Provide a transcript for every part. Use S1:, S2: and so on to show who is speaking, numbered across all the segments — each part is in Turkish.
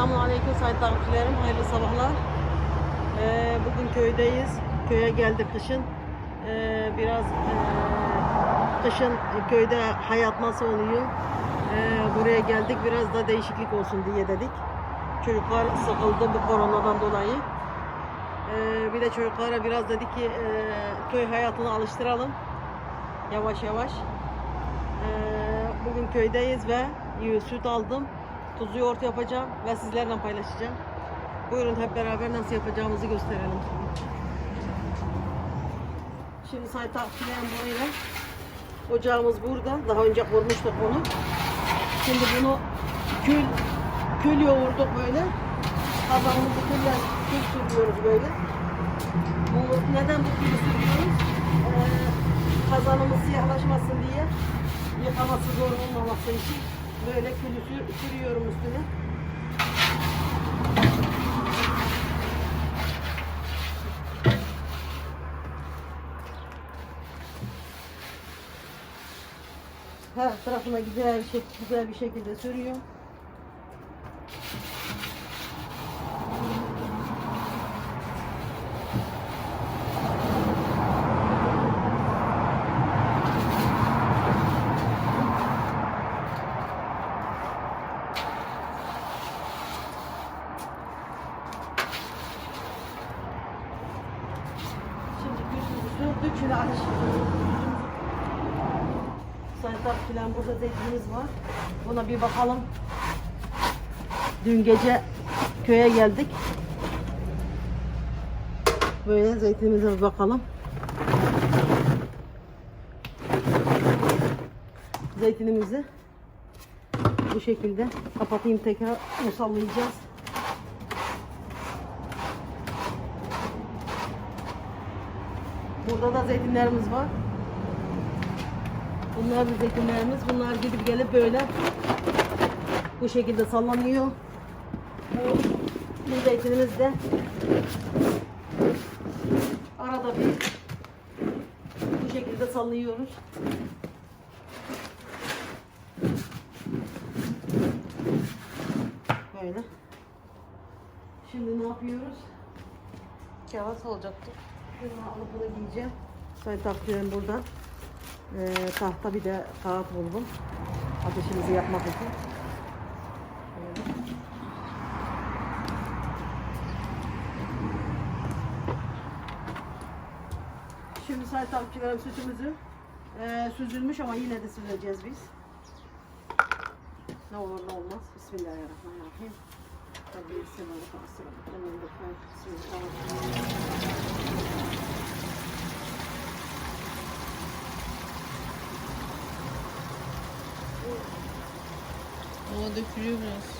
S1: Selamun Aleyküm sayın takipçilerim. Hayırlı sabahlar. Ee, bugün köydeyiz. Köye geldik kışın. Ee, biraz ee, kışın köyde hayat nasıl oluyor? Ee, buraya geldik. Biraz da değişiklik olsun diye dedik. Çocuklar sıkıldı bu koronadan dolayı. Ee, bir de çocuklara biraz dedik ki ee, köy hayatına alıştıralım. Yavaş yavaş. Ee, bugün köydeyiz ve e, süt aldım. Tuzlu yoğurt yapacağım ve sizlerle paylaşacağım. Buyurun hep beraber nasıl yapacağımızı gösterelim. Şimdi say takviyelim böyle. Ocağımız burada. Daha önce kurmuştuk bunu. Şimdi bunu kül kül yoğurduk böyle. Kazanımızı külle kül sürüyoruz böyle. Bu neden bu külü sürüyoruz? Ee, kazanımız siyahlaşmasın diye yıkaması zor olmaması için böyle külü sür- sürüyorum üstüne. Her tarafına güzel şek- güzel bir şekilde sürüyor. Şimdi gücümüzü sürdük. Şimdi ateş Sayılar filan burada zeytinimiz var. Buna bir bakalım. Dün gece köye geldik. Böyle zeytinimize bir bakalım. Zeytinimizi bu şekilde kapatayım tekrar musallayacağız. Burada da zeytinlerimiz var. Bunlar da zeytinlerimiz. Bunlar gidip gelip böyle bu şekilde sallanıyor. Bu, zeytinimiz de arada bir bu şekilde sallıyoruz. Böyle. Şimdi ne yapıyoruz?
S2: Kağıt olacaktı.
S1: Şunu alıp bunu giyeceğim. Sayı takıyorum burada. Ee, tahta bir de kağıt buldum. Ateşimizi yapmak için. Şimdi sayı takipçilerim sütümüzü ee, süzülmüş ama yine de süzeceğiz biz. Ne olur ne olmaz. Bismillahirrahmanirrahim. Tabii selam selam. Bismillahirrahmanirrahim.
S2: O redécouvrent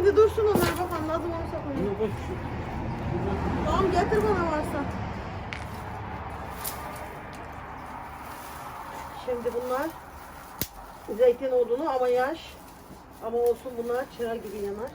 S1: şimdi dursun onlar bakalım lazım olursa koyayım. Tamam getir bana varsa. Şimdi bunlar zeytin odunu ama yaş. Ama olsun bunlar çıra gibi yanar.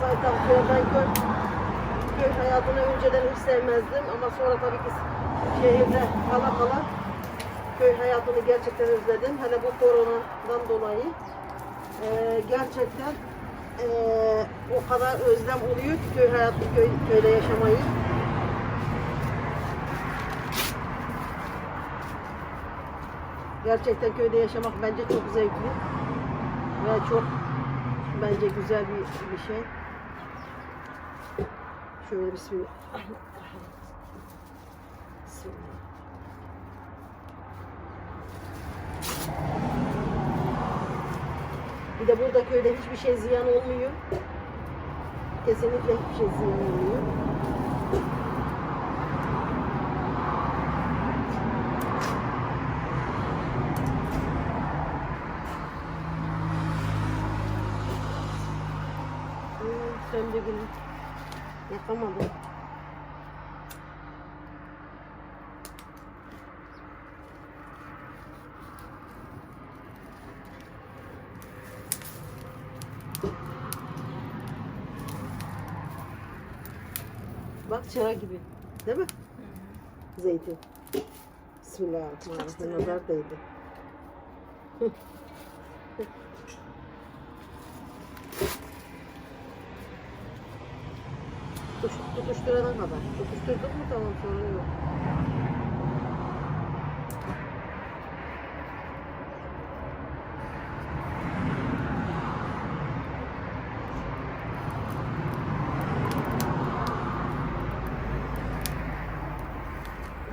S1: Zaten köy, hayatını önceden hiç sevmezdim ama sonra tabii ki şehirde kala kala köy hayatını gerçekten özledim. Hele bu koronadan dolayı Ee, gerçekten ee, o kadar özlem oluyor ki köy hayatı, köy, köyde yaşamayı. Gerçekten köyde yaşamak bence çok zevkli ve çok bence güzel bir, bir şey. Şöyle bismillah. Bismillah. Bir de burada köyde hiçbir şey ziyan olmuyor. Kesinlikle hiçbir şey ziyan olmuyor. Bak çıra gibi. Değil mi? Zeytin. Bismillahirrahmanirrahim. Nazar değdi. Tutuş, tutuşturana kadar. Tutuşturduk mu tamam sorun yok.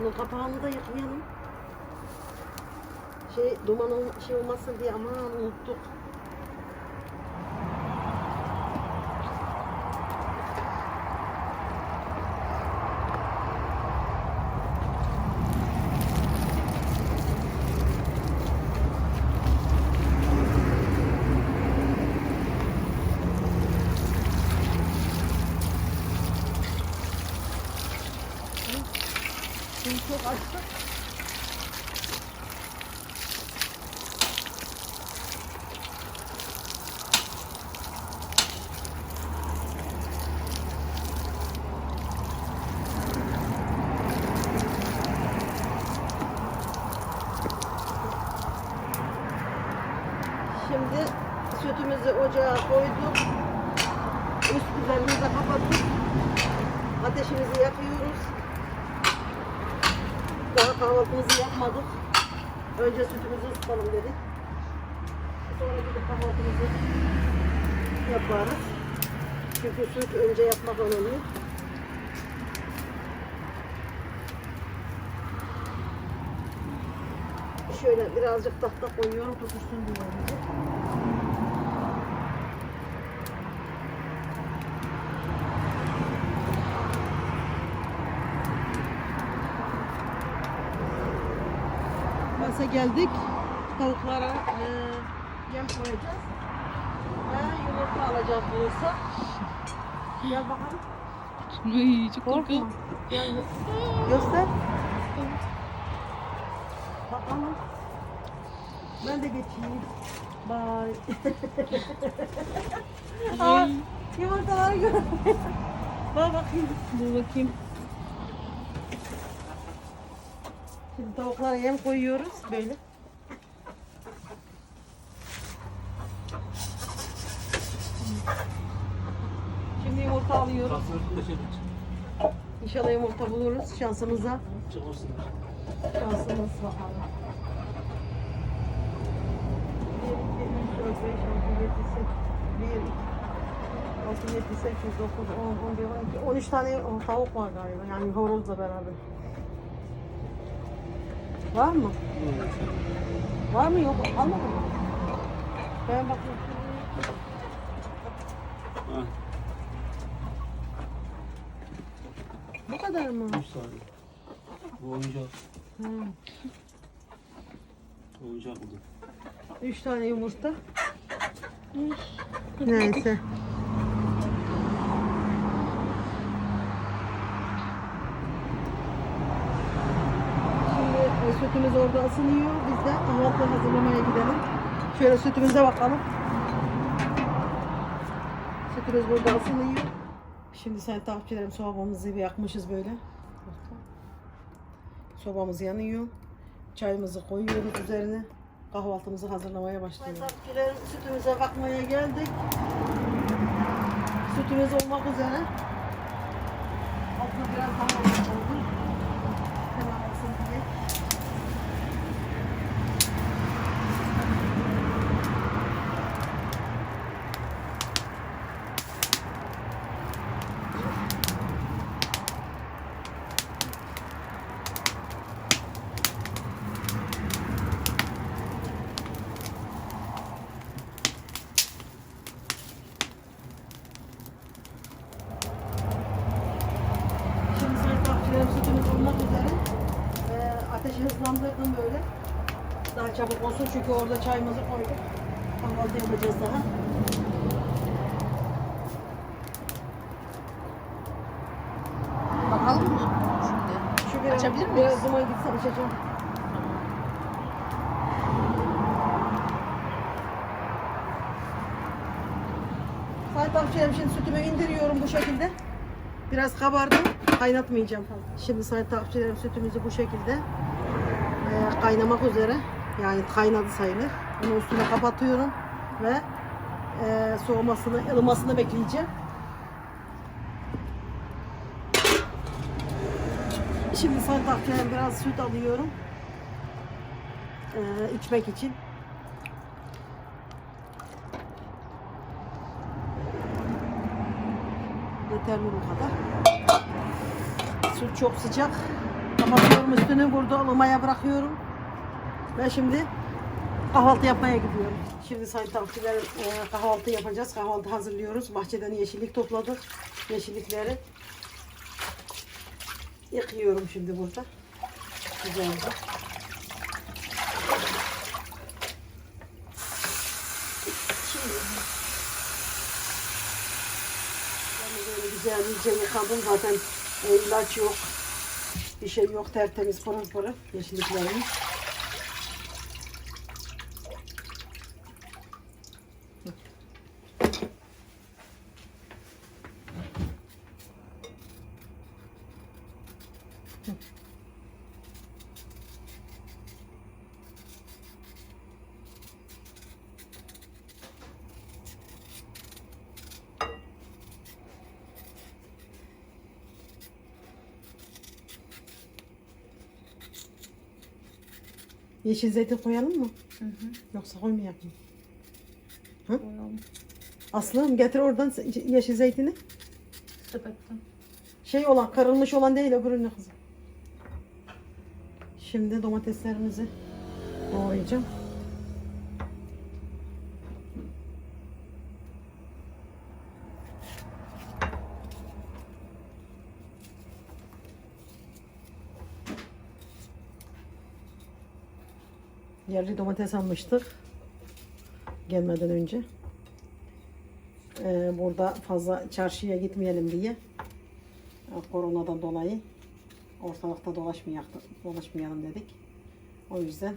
S1: Bunun kapağını da yapmayalım. Şey dumanın şey olmasın diye aman unuttuk. Şimdi çok açtık. Şimdi sütümüzü ocağa koyduk. Üst üzerini de kapattık. Ateşimizi yakıyoruz. Daha kahvaltımızı yapmadık. Önce sütümüzü ısıtalım dedik. Sonra gidip kahvaltımızı yaparız. Çünkü süt önce yapmak önemli. Şöyle birazcık tahta koyuyorum tutuşsun diye. Geldik. Tavuklara e, yem koyacağız. Ve yumurta alacağız bulursa. Gel bakalım.
S2: Ay çok
S1: Korkma. Gel göster. Bakalım. Ben de geçeyim. Bye. Aa, yumurtaları gör. Bak bakayım.
S2: Dur bakayım.
S1: Şimdi tavuklara yem koyuyoruz böyle. Şimdi yumurta alıyoruz. İnşallah yumurta buluruz şansımıza. Şansımız bakalım. 1, 2, 3, 4, 5, 6, 7, 8, 1, 6, 7, 8, 9, 10, 11, 12, 13 tane tavuk var galiba. Yani horozla beraber. Var mı? Var mı yok? Almadın mı? Ben bakayım. Bu kadar mı?
S3: Bu oyuncak.
S1: Hı.
S3: Oyuncak bu.
S1: Üç tane yumurta. Neyse. Şimdi e, sütümüz orada ısınıyor. Biz de kahvaltı hazırlamaya gidelim. Şöyle sütümüze bakalım. Sütümüz burada ısınıyor. Şimdi sen takipçilerim sobamızı bir yakmışız böyle. Sobamız yanıyor. Çayımızı koyuyoruz üzerine. kahvaltımızı hazırlamaya başlayalım. Takipçilerim sütümüze bakmaya geldik. Sütümüz olmak üzere. Altına biraz daha oldu. Hemen olsun diye. Şimdi sütümüz olmak üzere. Ee, ateşi hızlandırdım böyle. Daha çabuk olsun çünkü orada çayımızı koyduk. Kahvaltı yapacağız daha.
S2: Bakalım mı? Şimdi.
S1: Şu biraz,
S2: Açabilir miyiz?
S1: Biraz zaman gitse açacağım. Sayın takipçilerim şimdi sütümü indiriyorum bu şekilde. Biraz kabardı. Kaynatmayacağım. Şimdi sayın takipçilerim sütümüzü bu şekilde e, kaynamak üzere. Yani kaynadı sayılır. Bunu üstüne kapatıyorum ve e, soğumasını, ılımasını bekleyeceğim. Şimdi sayın takipçilerim biraz süt alıyorum. E, içmek için. Yeterli bu kadar. Süt çok sıcak. Kapatıyorum üstünü burada ılımaya bırakıyorum. Ve şimdi kahvaltı yapmaya gidiyorum. Şimdi sayın takipçilerim e, kahvaltı yapacağız. Kahvaltı hazırlıyoruz. Bahçeden yeşillik topladık. Yeşillikleri yıkıyorum şimdi burada. Güzelce. Şimdi ben böyle güzelce yıkadım zaten e, ilaç yok. Bir şey yok tertemiz pırıl pırıl yeşilliklerimiz. Yeşil zeytin koyalım mı?
S2: Hı hı.
S1: Yoksa koymayalım mı?
S2: Koyalım.
S1: Aslım getir oradan yeşil zeytini.
S2: Sepetten.
S1: Şey olan, karılmış olan değil öbürünü kızım. Şimdi domateslerimizi doğrayacağım. Yerli domates almıştık. Gelmeden önce. Ee, burada fazla çarşıya gitmeyelim diye. Koronadan dolayı ortalıkta dolaşmayalım, dedik. O yüzden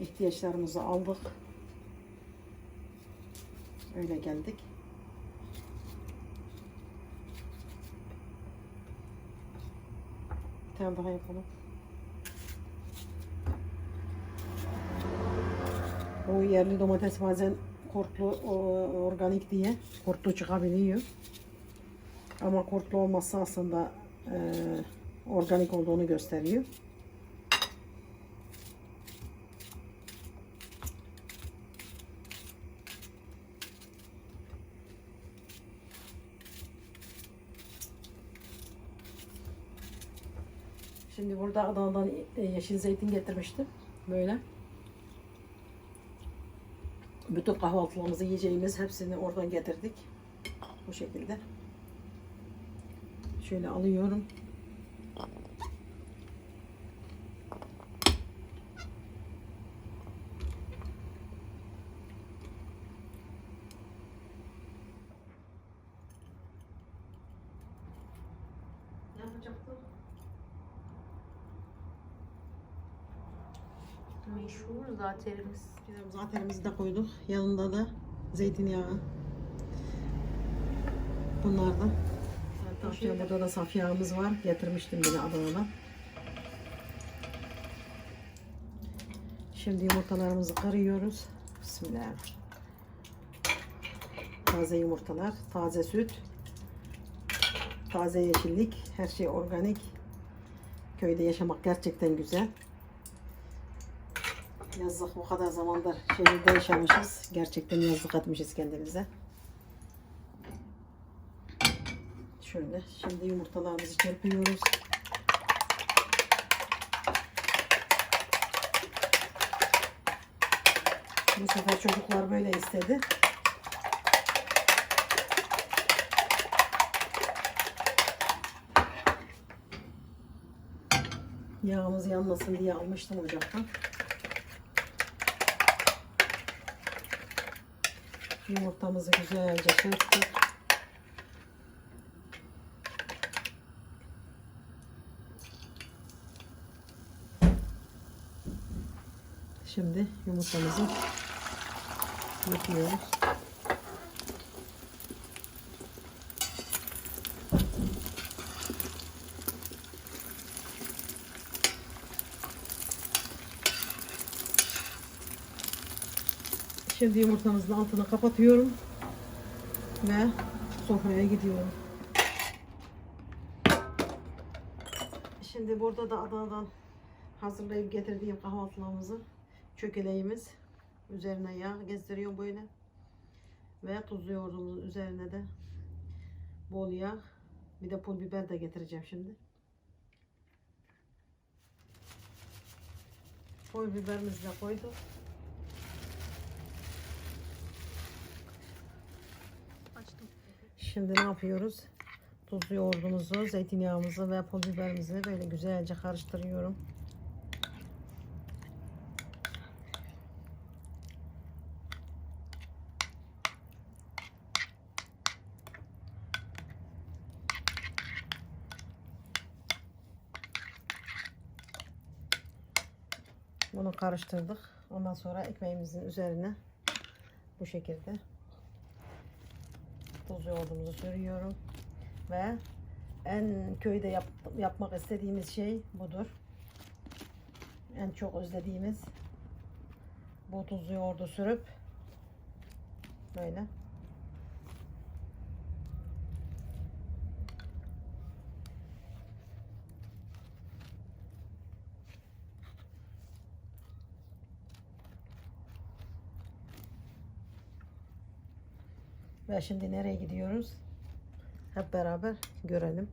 S1: ihtiyaçlarımızı aldık. Öyle geldik. Bir daha yapalım. Bu yerli domates bazen kurtlu o- organik diye kurtlu çıkabiliyor. Ama kurtlu olması aslında e, organik olduğunu gösteriyor. Şimdi burada Adana'dan e, yeşil zeytin getirmiştim. Böyle. Bütün kahvaltılarımızı yiyeceğimiz hepsini oradan getirdik. Bu şekilde. Şöyle alıyorum. Ne yapacaktım?
S2: Meşhur zaterimiz.
S1: Bizim zatenimizi de koyduk. Yanında da zeytinyağı. Bunlardan. Hatta burada da saf yağımız var. Getirmiştim yine Adana'dan. Şimdi yumurtalarımızı kırıyoruz. Bismillah. Taze yumurtalar, taze süt, taze yeşillik, her şey organik. Köyde yaşamak gerçekten güzel. Yazlık bu kadar zamandır şehirde yaşamışız. Gerçekten yazlık etmişiz kendimize. Şöyle şimdi yumurtalarımızı çırpıyoruz. Bu sefer çocuklar böyle istedi. Yağımız yanmasın diye almıştım ocaktan. Yumurtamızı güzelce çırptık. Şimdi yumurtamızı yapıyoruz. Şimdi yumurtamızın altını kapatıyorum ve sofraya gidiyorum. Şimdi burada da Adana'dan hazırlayıp getirdiğim kahvaltılığımızı çökeleğimiz üzerine yağ gezdiriyorum böyle ve tuzlu yoğurdumuzun üzerine de bol yağ bir de pul biber de getireceğim şimdi. Pul biberimizi de koyduk. Şimdi ne yapıyoruz? Tuzlu yoğurdumuzu, zeytinyağımızı ve pul biberimizi böyle güzelce karıştırıyorum. Bunu karıştırdık. Ondan sonra ekmeğimizin üzerine bu şekilde tuz yoğurdumuzu sürüyorum ve en köyde yap- yapmak istediğimiz şey budur. En çok özlediğimiz bu tuzlu yoğurdu sürüp böyle ve şimdi nereye gidiyoruz? Hep beraber görelim.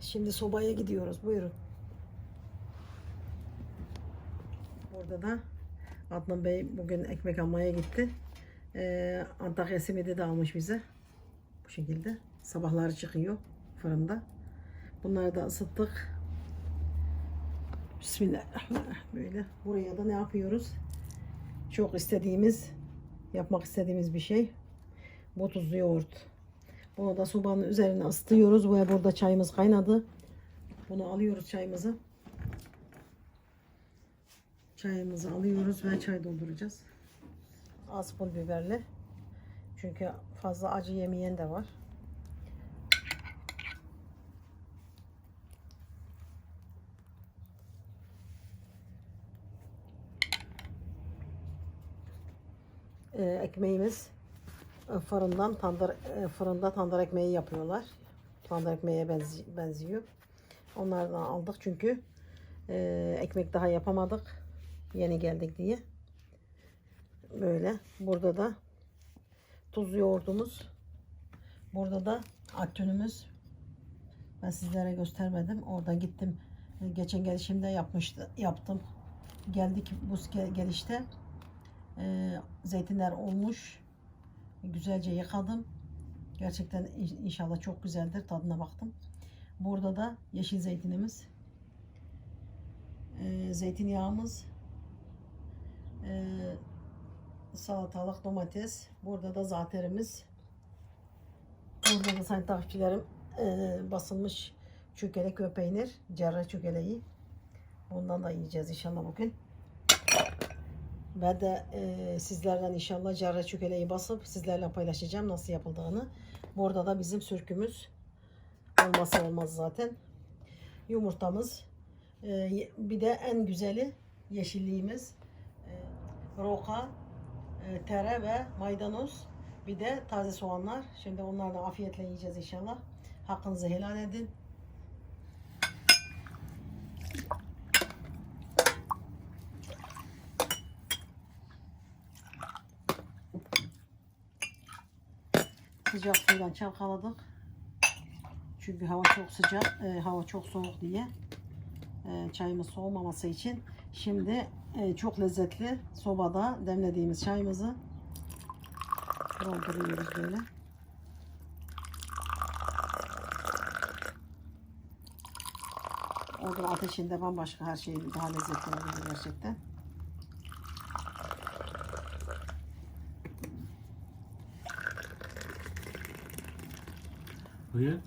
S1: Şimdi sobaya gidiyoruz. Buyurun. Burada da Adnan Bey bugün ekmek almaya gitti. Ee, Antakya simidi de almış bize. Bu şekilde. Sabahları çıkıyor fırında. Bunları da ısıttık. Bismillahirrahmanirrahim. Böyle. Buraya da ne yapıyoruz? Çok istediğimiz, yapmak istediğimiz bir şey. Bu tuzlu yoğurt. Bunu da sobanın üzerine ısıtıyoruz. Ve burada çayımız kaynadı. Bunu alıyoruz çayımızı. Çayımızı alıyoruz ve çay dolduracağız. Az pul biberli. Çünkü fazla acı yemeyen de var. Ee, ekmeğimiz e, fırından tandır e, fırında tandır ekmeği yapıyorlar. Tandır ekmeğe benzi- benziyor. Onlardan aldık çünkü e, ekmek daha yapamadık. Yeni geldik diye. Böyle. Burada da tuzlu yoğurdumuz. Burada da atünümüz. Ben sizlere göstermedim. Orada gittim. E, Geçen gelişimde yapmıştı, yaptım. Geldik bu ge- gelişte. E, zeytinler olmuş. Güzelce yıkadım. Gerçekten in- inşallah çok güzeldir. Tadına baktım. Burada da yeşil zeytinimiz. E, zeytinyağımız. E, salatalık, domates. Burada da zaterimiz. Burada da sayın takipçilerim e, basılmış çökelek ve peynir. Cerrah çökeleği. Ondan da yiyeceğiz inşallah bugün. Ben de e, sizlerden inşallah cerrah çökeleği basıp sizlerle paylaşacağım nasıl yapıldığını. Burada da bizim sürkümüz. olmazsa olmaz zaten. Yumurtamız. Ye- bir de en güzeli yeşilliğimiz. Ee, roka, e, tere ve maydanoz. Bir de taze soğanlar. Şimdi onlarla afiyetle yiyeceğiz inşallah. Hakkınızı helal edin. Sıcak suyla çalkaladık. Çünkü hava çok sıcak, e, hava çok soğuk diye. E, çayımız soğumaması için. Şimdi e, çok lezzetli sobada demlediğimiz çayımızı dolduruyoruz böyle. Odun ateşinde bambaşka her şey daha lezzetli oluyor gerçekten.
S3: Weird.